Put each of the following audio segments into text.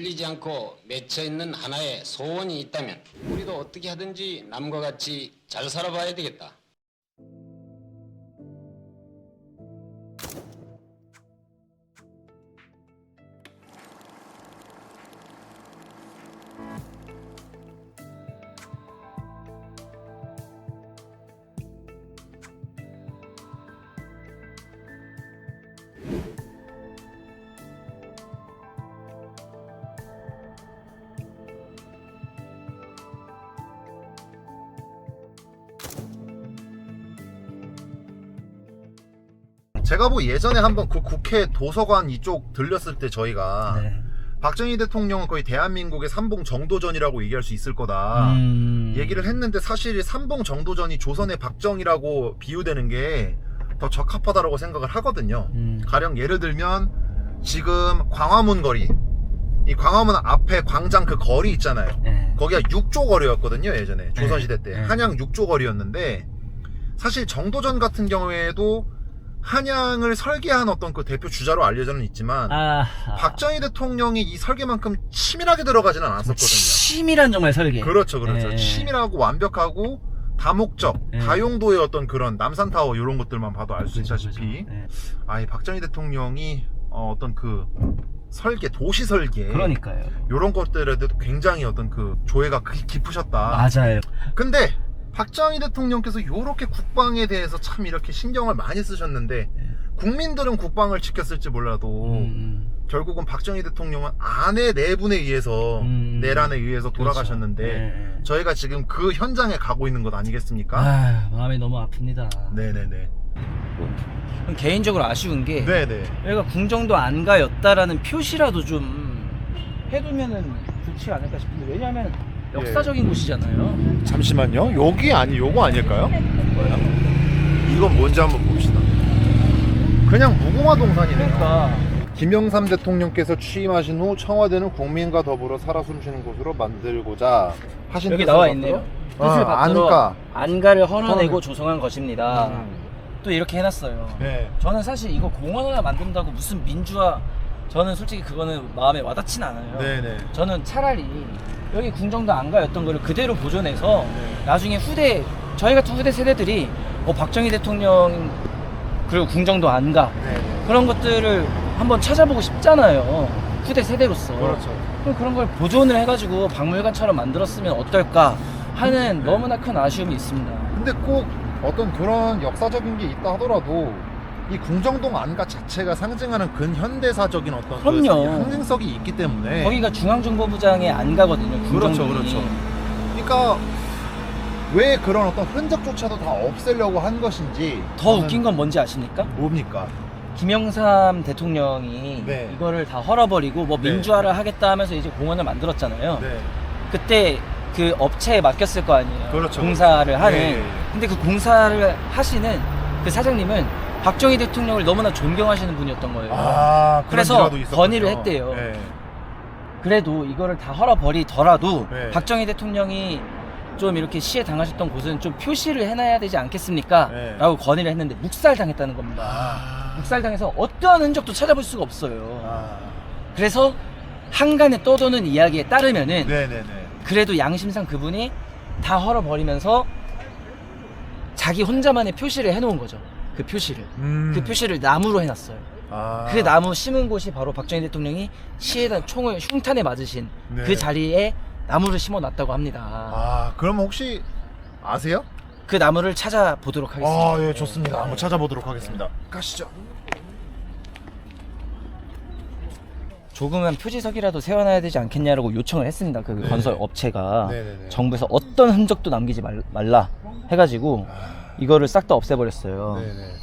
풀리지 않고 맺혀 있는 하나의 소원이 있다면 우리도 어떻게 하든지 남과 같이 잘 살아봐야 되겠다. 제가 뭐 예전에 한번 그 국회 도서관 이쪽 들렸을 때 저희가 네. 박정희 대통령은 거의 대한민국의 삼봉 정도전이라고 얘기할 수 있을 거다. 음. 얘기를 했는데 사실 삼봉 정도전이 조선의 박정희라고 비유되는 게 더 적합하다라고 생각을 하거든요. 음. 가령 예를 들면 지금 광화문 거리 이 광화문 앞에 광장 그 거리 있잖아요. 네. 거기가 육조 거리였거든요 예전에 조선시대 때 네. 한양 육조 거리였는데 사실 정도전 같은 경우에도 한양을 설계한 어떤 그 대표 주자로 알려져는 있지만 아. 박정희 대통령이 이 설계만큼 치밀하게 들어가지는 않았었거든요. 치밀한 정말 설계. 그렇죠, 그렇죠. 네. 치밀하고 완벽하고 다목적, 네. 다용도의 어떤 그런 남산타워 이런 것들만 봐도 알 수 그죠, 있다시피 그죠. 네. 아이 박정희 대통령이 어, 어떤 그 설계, 도시 설계 그러니까요. 이런 것들에도 굉장히 어떤 그 조예가 그- 깊으셨다. 맞아요. 근데 박정희 대통령께서 이렇게 국방에 대해서 참 이렇게 신경을 많이 쓰셨는데 국민들은 국방을 지켰을지 몰라도 음. 결국은 박정희 대통령은 아내 네 분에 의해서 음. 내란에 의해서 돌아가셨는데 그렇죠. 네. 저희가 지금 그 현장에 가고 있는 것 아니겠습니까? 아, 마음이 너무 아픕니다. 네네네. 그럼 개인적으로 아쉬운 게 네네. 여기가 궁정도 안가였다라는 표시라도 좀 해두면은 좋지 않을까 싶은데 왜냐하면 역사적인 곳이잖아요. 잠시만요. 여기 아니 요거 아닐까요? 뭐야? 이건 뭔지 한번 봅시다. 그냥 무궁화 동산이네요. 그러니까 김영삼 대통령께서 취임하신 후 청와대는 국민과 더불어 살아 숨쉬는 곳으로 만들고자 하신 여기 뜻을 나와 받들어- 있네요. 아, 뜻을 받들어 안가. 안가를 헐어내고 헐어내. 조성한 것입니다. 음. 또 이렇게 해놨어요. 네. 저는 사실 이거 공원 하나 만든다고 무슨 민주화 저는 솔직히 그거는 마음에 와닿진 않아요. 네네. 저는 차라리 여기 궁정도 안 가였던 거를 그대로 보존해서 네. 나중에 후대 저희 같은 후대 세대들이 뭐 박정희 대통령 그리고 궁정도 안가 네. 그런 것들을 한번 찾아보고 싶잖아요. 후대 세대로서. 그렇죠. 그럼 그런 걸 보존을 해가지고 박물관처럼 만들었으면 어떨까 하는 네. 너무나 큰 아쉬움이 있습니다. 근데 꼭 어떤 그런 역사적인 게 있다 하더라도 이 궁정동 안가 자체가 상징하는 근현대사적인 어떤 그 그럼요. 상징성이 있기 때문에 거기가 중앙정보부장의 안가거든요. 네. 그렇죠, 궁정동이. 그렇죠. 그러니까 왜 그런 어떤 흔적조차도 다 없애려고 한 것인지 더 저는 웃긴 건 뭔지 아십니까? 뭡니까? 김영삼 대통령이 네. 이거를 다 헐어버리고 뭐 네. 민주화를 하겠다 하면서 이제 공원을 만들었잖아요. 네. 그때 그 업체에 맡겼을 거 아니에요. 그렇죠. 공사를 하는. 네. 근데 그 공사를 하시는 그 사장님은 박정희 대통령을 너무나 존경하시는 분이었던 거예요. 아, 그런 그래서 일화도 있었군요. 건의를 했대요. 네. 그래도 이거를 다 헐어버리더라도 네. 박정희 대통령이 좀 이렇게 시해 당하셨던 곳은 좀 표시를 해놔야 되지 않겠습니까? 네. 라고 건의를 했는데 묵살 당했다는 겁니다. 아. 묵살 당해서 어떠한 흔적도 찾아볼 수가 없어요. 아. 그래서 한간에 떠도는 이야기에 따르면은 네네네. 그래도 양심상 그분이 다 헐어버리면서 자기 혼자만의 표시를 해놓은 거죠. 그 표시를. 음. 그 표시를 나무로 해놨어요. 아. 그 나무 심은 곳이 바로 박정희 대통령이 시에다 총을 흉탄에 맞으신 네. 그 자리에 나무를 심어놨다고 합니다. 아, 그럼 혹시 아세요? 그 나무를 찾아보도록 하겠습니다. 아, 예, 좋습니다. 한번 찾아보도록 하겠습니다. 가시죠. 조그만 표지석이라도 세워놔야 되지 않겠냐라고 요청을 했습니다. 그 네. 건설 업체가 네네네. 정부에서 어떤 흔적도 남기지 말, 말라 해가지고 아, 이거를 싹 다 없애버렸어요. 네네.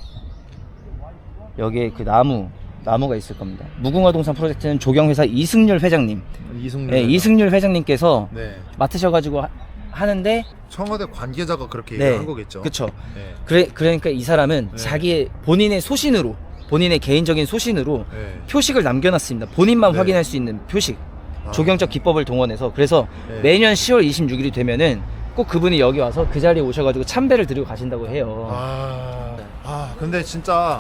여기에 그 나무 나무가 있을 겁니다. 무궁화 동산 프로젝트는 조경회사 이승률 회장님, 이승률. 네, 이승률 회장님께서 네. 맡으셔가지고 하, 하는데 청와대 관계자가 그렇게 네, 얘기한 거겠죠. 그쵸. 네. 그래 그러니까 이 사람은 네. 자기의 본인의 소신으로 본인의 개인적인 소신으로 네. 표식을 남겨놨습니다. 본인만 네. 확인할 수 있는 표식. 아. 조경적 기법을 동원해서 그래서 네. 매년 10월 26일이 되면은 꼭 그분이 여기 와서 그 자리에 오셔가지고 참배를 드리고 가신다고 해요. 아, 아, 근데 진짜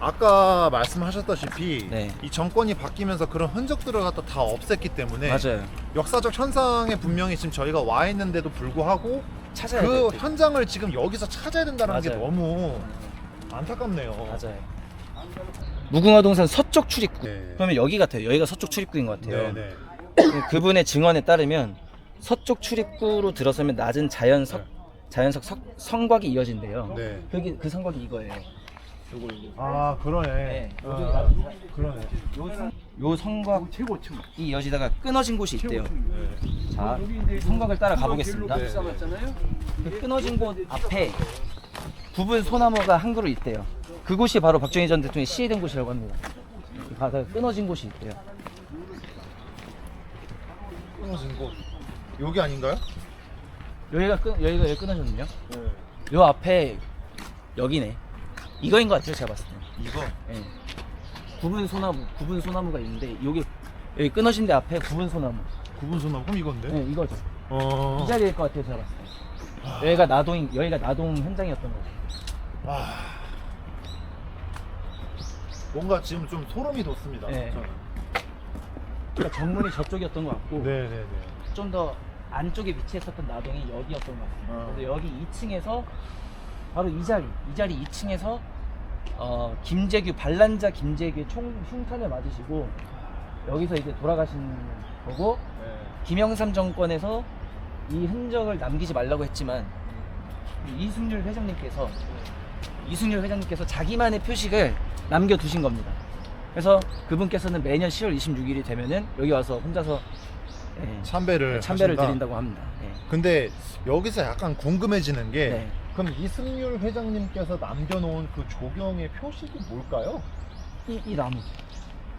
아까 말씀하셨다시피 네. 이 정권이 바뀌면서 그런 흔적들을 갖다 다 없앴기 때문에 맞아요. 역사적 현상에 분명히 지금 저희가 와 있는데도 불구하고 찾아야 그 돼요. 현장을 지금 여기서 찾아야 된다는 게 맞아요. 너무 안타깝네요. 맞아요. 무궁화 동산 서쪽 출입구. 네. 그러면 여기 같아요. 여기가 서쪽 출입구인 것 같아요. 네, 네. 그분의 증언에 따르면 서쪽 출입구로 들어서면 낮은 자연석 자연석 석, 성곽이 이어진대요. 네. 여기 그 성곽이 이거예요. 요거. 아 그러네. 네. 아, 그러네. 요, 성, 성곽 최고층 이 이어지다가 끊어진 곳이 있대요. 네. 자, 성곽을 따라 가보겠습니다. 네. 그 끊어진 곳 앞에 굽은 소나무가 한 그루 있대요. 그곳이 바로 박정희 전 대통령이 시해된 곳이라고 합니다. 이 바다에 끊어진 곳이 있대요. 끊어진 곳. 여기 아닌가요? 여기가 끊 여기가 여기 끊어졌네요. 네. 요 앞에 여기네. 이거인 것 같아요, 제가 봤을 때. 이거. 예. 굽은 소나무, 굽은 소나무가 있는데 여기 여기 끊어진 데 앞에 굽은 소나무. 구분 소나 그럼 이건데? 예, 이거죠. 어. 이 자리일 것 같아요, 제가 봤을 때. 여기가 나동 여기가 나동 현장이었던 거죠. 아. 뭔가 지금 좀 소름이 돋습니다. 네. 저는. 그러니까 정문이 저쪽이었던 것 같고 네, 네, 네. 좀 더 안쪽에 위치했었던 나동이 여기였던 것 같습니다. 어. 그래서 여기 2층에서 바로 이 자리, 이 자리 2층에서 어, 김재규 반란자 김재규 총 흉탄을 맞으시고 여기서 이제 돌아가신 거고 네. 김영삼 정권에서 이 흔적을 남기지 말라고 했지만 이 이승률 회장님께서 이승률 회장님께서 자기만의 표식을 남겨두신 겁니다. 그래서 그분께서는 매년 10월 26일이 되면은 여기 와서 혼자서 예, 참배를 참배를 하신다. 드린다고 합니다. 예. 근데 여기서 약간 궁금해지는 게 네. 그럼 이승률 회장님께서 남겨놓은 그 조경의 표식이 뭘까요? 이, 이 나무.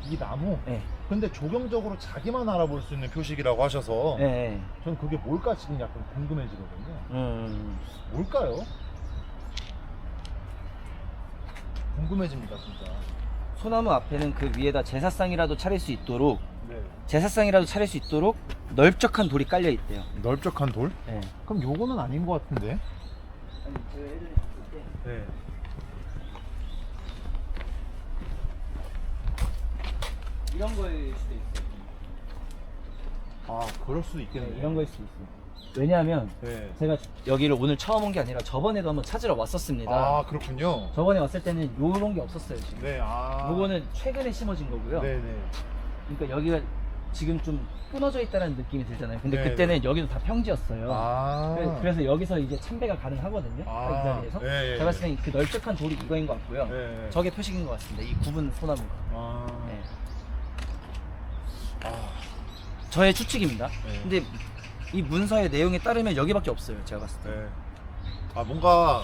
이 나무. 예. 근데 조경적으로 자기만 알아볼 수 있는 표식이라고 하셔서 예. 예. 저는 그게 뭘까 지금 약간 궁금해지거든요. 음. 뭘까요? 궁금해집니다 진짜. 소나무 앞에는 그 위에다 제사상이라도 차릴 수 있도록 네. 제사상이라도 차릴 수 있도록 넓적한 돌이 깔려 있대요. 넓적한 돌? 예. 그럼 요거는 아닌 것 같은데. 아니, 저 예전에 봤을 때 네. 이런 거일 수도 있어요. 아 그럴 수도 네, 있겠네. 이런 거일 수도 있어요. 왜냐하면 네. 제가 여기를 오늘 처음 온 게 아니라 저번에도 한번 찾으러 왔었습니다. 아 그렇군요. 저번에 왔을 때는 요런 게 없었어요 지금. 네. 아. 요거는 최근에 심어진 거고요. 네네. 그러니까 여기가 지금 좀 끊어져 있다는 느낌이 들잖아요. 근데 네, 그때는 여기도 다 평지였어요. 아. 그래- 그래서 여기서 이제 참배가 가능하거든요. 아, 딱 이 자리에서. 예, 예, 제가 봤을 때는 그 넓적한 돌이 이거인 것 같고요. 네. 저게 표식인 것 같습니다. 이 굽은 소나무가. 아. 네. 아. 저의 추측입니다. 네. 근데 이 문서의 내용에 따르면 여기밖에 없어요. 제가 봤을 때. 네. 아 뭔가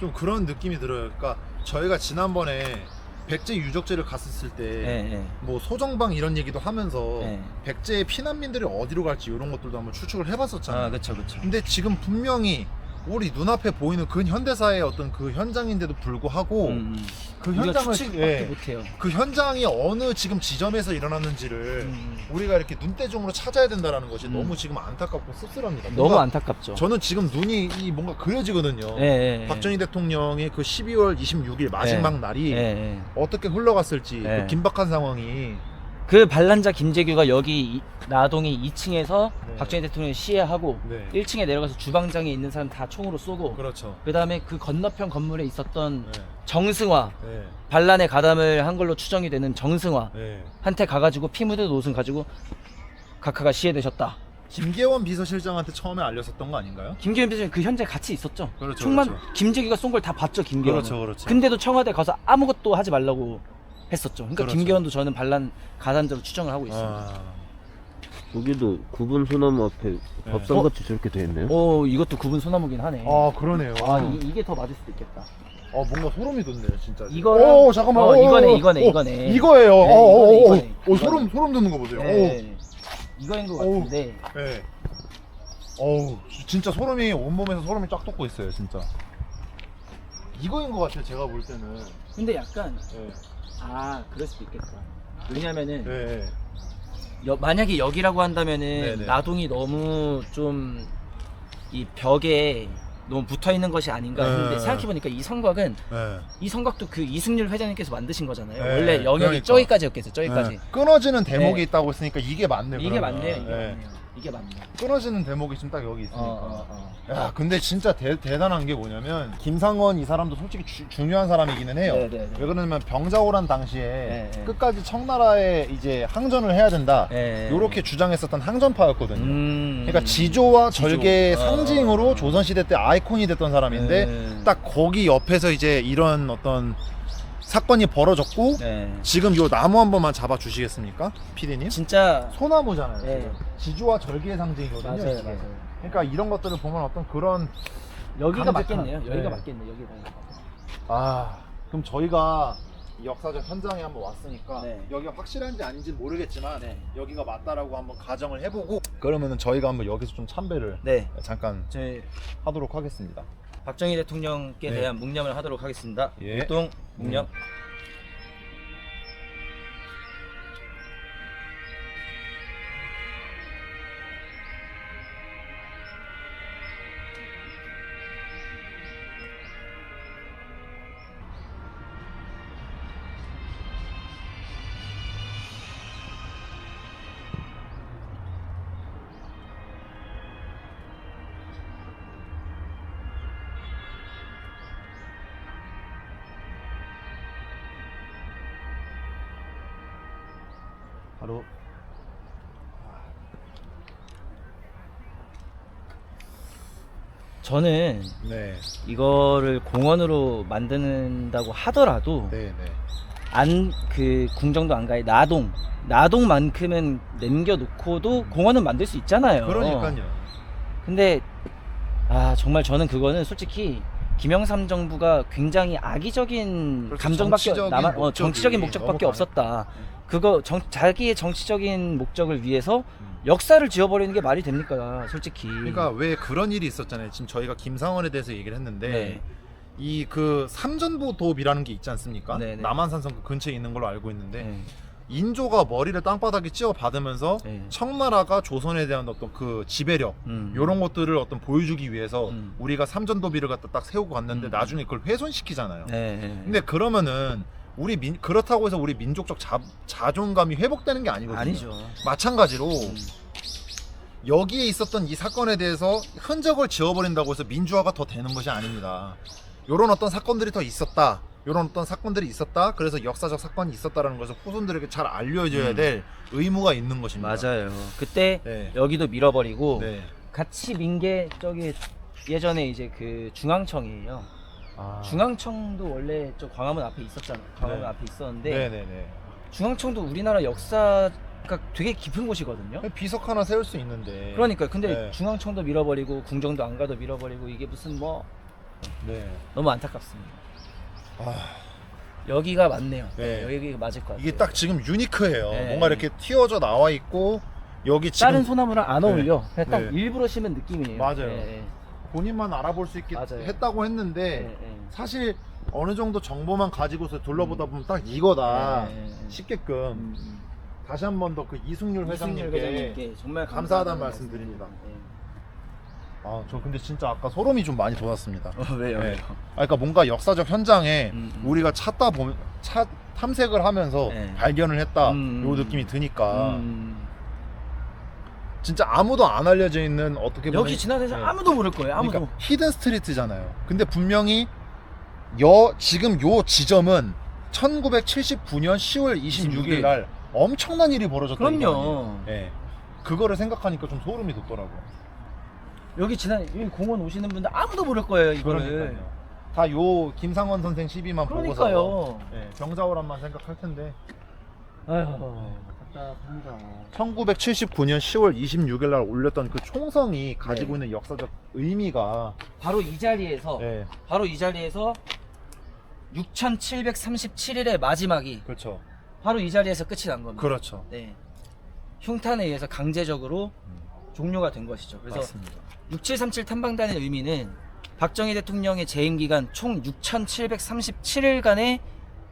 좀 그런 느낌이 들어요. 그러니까 저희가 지난번에 백제 유적지를 갔었을 때 네, 뭐 네. 소정방 이런 얘기도 하면서 네. 백제의 피난민들이 어디로 갈지 이런 것들도 한번 추측을 해봤었잖아요. 아, 그렇죠, 그렇죠. 근데 지금 분명히 우리 눈앞에 보이는 근현대사의 어떤 그 현장인데도 불구하고 음, 음. 그 우리가 현장을 추측밖에 예, 못해요. 그 현장이 어느 지금 지점에서 일어났는지를 음. 우리가 이렇게 눈대중으로 찾아야 된다는 것이 음. 너무 지금 안타깝고 씁쓸합니다. 너무 뭔가 안타깝죠. 저는 지금 눈이 이 뭔가 그려지거든요. 예, 예, 예. 박정희 대통령의 그 12월 26일 마지막 예. 날이 예, 예. 어떻게 흘러갔을지 예. 그 긴박한 상황이 그 반란자 김재규가 여기 이- 나동이 2층에서 네. 박정희 대통령을 시해하고 네. 1층에 내려가서 주방장에 있는 사람 다 총으로 쏘고 그렇죠. 그 다음에 그 건너편 건물에 있었던 네. 정승화 네. 반란에 가담을 한 걸로 추정이 되는 정승화 네. 한테 가가지고 피 묻은 옷을 가지고 각하가 시해되셨다. 김계원 비서실장한테 처음에 알렸었던 거 아닌가요? 김기현 비서는 그 현장에 같이 있었죠. 그렇죠, 총만 그렇죠. 김재규가 쏜 걸 다 봤죠 김기현. 그렇죠, 그렇죠. 근데도 청와대 가서 아무것도 하지 말라고 했었죠. 그러니까 그렇죠. 김기현도 저는 반란 가담자로 추정을 하고 있습니다. 아, 여기도 구분 소나무 앞에 네. 밥상 같이 저렇게 돼 있네요. 오 이것도 구분 소나무긴 하네. 아 그러네요. 아, 이, 게더 맞을 수도 있겠다. 어 뭔가 소름이 돋네요 진짜. 이거랑- 오 잠깐만. 어, 오, 이거네, 오, 이거네, 오, 이거네. 이거예요. 네, 어, 어, 이거네, 어, 이거네, 오, 소름 이거네. 소름 돋는 거 보세요. 네. 이거인 것 어우. 같은데 오. 네. 어우 진짜 소름이 온 몸에서 소름이 쫙 돋고 있어요 진짜. 이거인 것 같아요 제가 볼 때는. 근데 약간 네. 아 그럴 수도 있겠다. 왜냐면은 네. 여- 만약에 여기라고 한다면은 네네. 나동이 너무 좀 이 벽에 너무 붙어 있는 것이 아닌가 했는데 네. 생각해 보니까 이 성곽은 네. 이 성곽도 그 이승률 회장님께서 만드신 거잖아요. 네, 원래 영역이 그러니까. 저기까지였겠어요. 저기까지. 네. 끊어지는 대목이 네. 있다고 했으니까 이게 맞네. 이게 그러면. 맞네요. 이게 네. 맞네요. 이게 맞네요. 끊어지는 대목이 지금 딱 여기 있으니까. 어, 어, 어. 야, 근데 진짜 대, 대단한 게 뭐냐면 김상원 이 사람도 솔직히 주- 중요한 사람이기는 해요. 네, 네, 네. 왜 그러냐면 병자호란 당시에 네, 네. 끝까지 청나라에 이제 항전을 해야 된다. 네. 요렇게 주장했었던 항전파였거든요. 음. 그러니까 지조와 지조. 절개의 아. 상징으로 조선 시대 때 아이콘이 됐던 사람인데 네. 딱 거기 옆에서 이제 이런 어떤 사건이 벌어졌고 네. 지금 요 나무 한 번만 잡아 주시겠습니까? 피디님? 진짜 소나무잖아요. 네. 지금. 지조와 절개의 상징이거든요. 맞아요, 이게. 맞아요. 그러니까 이런 것들을 보면 어떤 그런 여기가 강직한- 맞겠네요. 여기가 네. 맞겠네. 여기가. 아 그럼 저희가 이 역사적 현장에 한번 왔으니까 네. 여기가 확실한지 아닌지 모르겠지만 네. 여기가 맞다라고 한번 가정을 해보고 그러면은 저희가 한번 여기서 좀 참배를 네. 잠깐 저희 하도록 하겠습니다. 박정희 대통령께 네. 대한 묵념을 하도록 하겠습니다. 예. 보통 묵념. 바로 저는 네, 이거를 공원으로 만든다고 하더라도 네, 네. 안 그 궁정도 안가에 나동 나동만큼은 남겨놓고도 공원은 만들 수 있잖아요. 그러니까요. 근데 아 정말 저는 그거는 솔직히 김영삼 정부가 굉장히 악의적인 그렇죠. 감정밖에 정치적인 남아 어, 목적이 정치적인 목적밖에 너무 없었다. 그거 정, 자기의 정치적인 목적을 위해서 음. 역사를 지워버리는 게 말이 됩니까? 솔직히. 그러니까 왜 그런 일이 있었잖아요. 지금 저희가 김상원에 대해서 얘기를 했는데 네. 이 그 삼전보 도읍이라는 게 있지 않습니까? 네, 네. 남한산성 그 근처에 있는 걸로 알고 있는데 네. 인조가 머리를 땅바닥에 찧어 받으면서 네. 청나라가 조선에 대한 어떤 그 지배력 음. 이런 것들을 어떤 보여주기 위해서 음. 우리가 삼전도비를 갖다 딱 세우고 갔는데 음. 나중에 그걸 훼손시키잖아요. 네. 네. 근데 그러면은 우리 민 그렇다고 해서 우리 민족적 자, 자존감이 회복되는 게 아니거든요. 아니죠. 마찬가지로 음. 여기에 있었던 이 사건에 대해서 흔적을 지워버린다고 해서 민주화가 더 되는 것이 아닙니다. 이런 어떤 사건들이 더 있었다. 이런 어떤 사건들이 있었다. 그래서 역사적 사건이 있었다라는 것을 후손들에게 잘 알려줘야 음. 될 의무가 있는 것입니다. 맞아요. 그때 네. 여기도 밀어버리고 네. 같이 민 게 저기 예전에 이제 그 중앙청이에요. 아. 중앙청도 원래 저 광화문 앞에 있었잖아. 광화문 네. 앞에 있었는데 네네네. 중앙청도 우리나라 역사가 되게 깊은 곳이거든요. 비석 하나 세울 수 있는데. 그러니까 근데 네. 중앙청도 밀어버리고 궁정도 안 가도 밀어버리고 이게 무슨 뭐 네. 너무 안타깝습니다. 아, 여기가 맞네요. 네. 여기가 맞을 것 같아요. 이게 딱 지금 유니크해요. 네. 뭔가 이렇게 튀어져 나와 있고 여기 지금 다른 소나무랑 안 네. 어울려. 그냥 딱 네. 일부러 심은 느낌이에요. 맞아요. 네, 네. 본인만 알아볼 수 있게 맞아요. 했다고 했는데 네, 네. 사실 어느 정도 정보만 가지고서 둘러보다 보면 딱 이거다 네, 네, 네. 싶게끔 음, 음. 다시 한 번 더 그 이승률 이승열 회장님께 회장님께 정말 감사하다는 감사하다는 말씀드립니다. 네. 아저 근데 진짜 아까 소름이 좀 많이 돋았습니다. 어, 왜요? 네. 아, 그러니까 뭔가 역사적 현장에 음, 음. 우리가 찾다 보면 차, 탐색을 하면서 네. 발견을 했다 음, 요 음. 느낌이 드니까 음. 진짜 아무도 안 알려져 있는 어떻게 보면 여기 지나다니서 네. 아무도 모를 거예요. 아무도. 그러니까 히든 스트리트잖아요. 근데 분명히 여 지금 요 지점은 1979년 10월 26일 날 엄청난 일이 벌어졌다는 그럼요. 예. 그거를 생각하니까 좀 소름이 돋더라고요. 여기 지나 여기 공원 오시는 분들 아무도 모를 거예요. 이거를. 그러니까요. 다 요 김상원 선생 시비만 보고서 그러니까요. 예, 병자호란만 생각할 텐데 아휴. 답답합니다. 1979년 10월 26일 날 올렸던 그 총성이 가지고 네. 있는 역사적 의미가 바로 이 자리에서 예, 바로 이 자리에서 6,737일의 마지막이 그렇죠. 바로 이 자리에서 끝이 난 겁니다. 그렇죠. 네. 흉탄에 의해서 강제적으로 종료가 된 것이죠. 그래서 맞습니다. 6737 탐방단의 의미는 박정희 대통령의 재임 기간 총 6,737일간의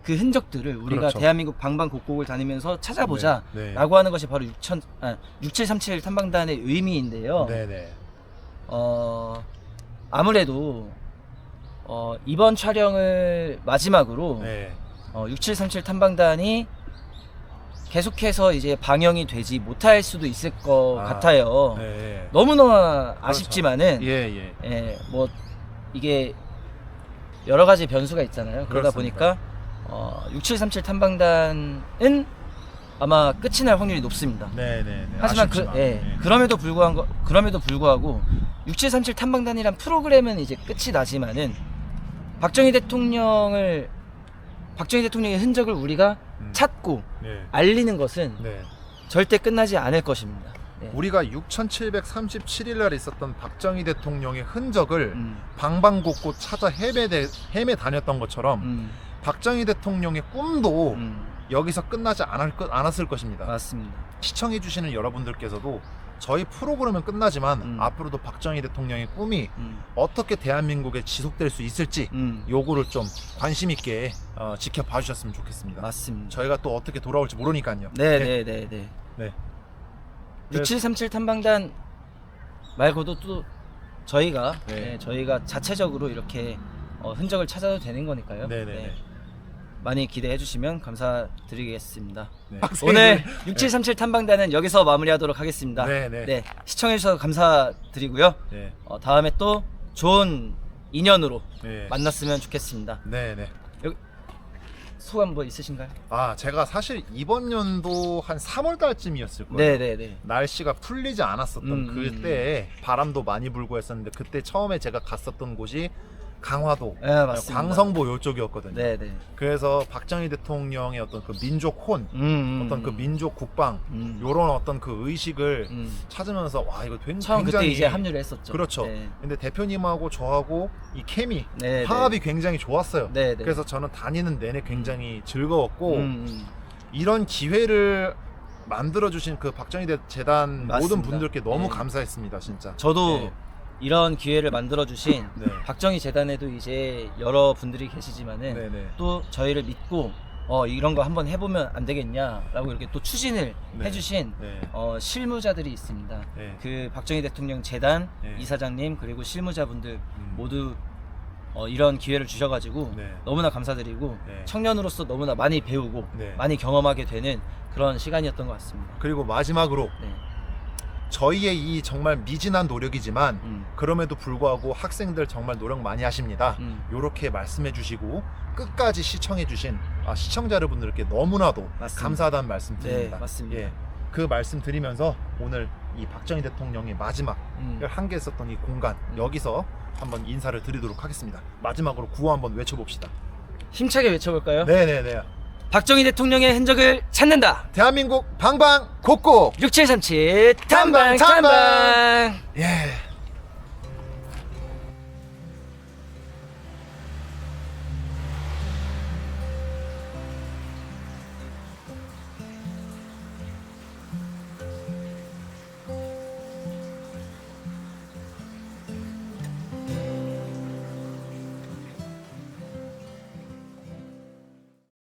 그 흔적들을 우리가 그렇죠. 대한민국 방방곡곡을 다니면서 찾아보자 네, 네. 라고 하는 것이 바로 6,000, 아, 6737 탐방단의 의미인데요. 네 네. 어, 아무래도 어, 이번 촬영을 마지막으로 네. 어, 6737 탐방단이 계속해서 이제 방영이 되지 못할 수도 있을 것 아, 같아요. 네. 너무너무 아쉽지만은 예, 예. 예, 뭐 이게 여러 가지 변수가 있잖아요. 그러다 그렇습니다. 보니까 어, 6737 탐방단은 아마 끝이 날 확률이 높습니다. 네, 네, 네. 하지만 그, 아쉽지만, 예, 예. 그럼에도 불구하고 그럼에도 불구하고 6737 탐방단이란 프로그램은 이제 끝이 나지만은 박정희 대통령을 박정희 대통령의 흔적을 우리가 음. 찾고 네. 알리는 것은 네. 절대 끝나지 않을 것입니다. 네. 우리가 6,737일 날 있었던 박정희 대통령의 흔적을 음, 방방곡곡 찾아 헤매 헤매 다녔던 것처럼 음, 박정희 대통령의 꿈도 음, 여기서 끝나지 않을 것 않았을 것입니다. 맞습니다. 시청해 주시는 여러분들께서도 저희 프로그램은 끝나지만 음. 앞으로도 박정희 대통령의 꿈이 음, 어떻게 대한민국에 지속될 수 있을지 음, 요거를 좀 관심 있게 어, 지켜봐 주셨으면 좋겠습니다. 맞습니다. 저희가 또 어떻게 돌아올지 모르니까요. 네, 네, 네, 네. 네. 6737 탐방단 말고도 또 저희가 네. 네, 저희가 자체적으로 이렇게 어, 흔적을 찾아도 되는 거니까요. 네, 네, 네. 많이 기대해 주시면 감사드리겠습니다. 네. 오늘 6737 탐방단은 여기서 마무리하도록 하겠습니다. 네, 네. 시청해 주셔서 감사드리고요. 네. 어, 다음에 또 좋은 인연으로 네. 만났으면 좋겠습니다. 네, 네. 소감 뭐 있으신가요? 아, 제가 사실 이번 연도 한 3월 달쯤이었을 거예요. 네, 네, 네. 날씨가 풀리지 않았었던 음, 음, 그때 바람도 많이 불고 했었는데 그때 처음에 제가 갔었던 곳이 강화도, 네, 맞습니다. 광성보 요쪽이었거든요. 네, 네. 그래서 박정희 대통령의 어떤 그 민족 혼, 음, 음, 어떤 그 음. 민족 국방 음. 요런 어떤 그 의식을 음. 찾으면서 와 이거 굉장히 처음 그때 이제 합류를 했었죠. 그렇죠. 네. 근데 대표님하고 저하고 이 케미 네, 화합이 굉장히 좋았어요. 네, 네. 그래서 저는 다니는 내내 굉장히 즐거웠고 음, 음. 이런 기회를 만들어 주신 그 박정희 대- 재단 맞습니다. 모든 분들께 너무 네. 감사했습니다, 진짜. 저도 네. 이런 기회를 만들어 주신 네. 박정희 재단에도 이제 여러 분들이 계시지만은 네, 네. 또 저희를 믿고 어 이런 거 한번 해보면 안 되겠냐라고 이렇게 또 추진을 네. 해주신 네. 어 실무자들이 있습니다. 네. 그 박정희 대통령 재단 네. 이사장님 그리고 실무자분들 음. 모두 어, 이런 기회를 주셔가지고 네. 너무나 감사드리고 네. 청년으로서 너무나 많이 배우고 네. 많이 경험하게 되는 그런 시간이었던 것 같습니다. 그리고 마지막으로 네. 저희의 이 정말 미진한 노력이지만 음. 그럼에도 불구하고 학생들 정말 노력 많이 하십니다. 음. 이렇게 말씀해 주시고 끝까지 시청해 주신 아, 시청자 여러분들께 너무나도 맞습니다. 감사하다는 말씀 드립니다. 네, 맞습니다. 예. 그 말씀 드리면서 오늘 이 박정희 대통령의 마지막 음. 한개 있었던 이 공간 음. 여기서 한번 인사를 드리도록 하겠습니다. 마지막으로 구호 한번 외쳐봅시다. 힘차게 외쳐볼까요? 네네네. 박정희 대통령의 흔적을 찾는다. 대한민국 방방 곡곡 6737 탐방 탐방, 탐방. 탐방. 예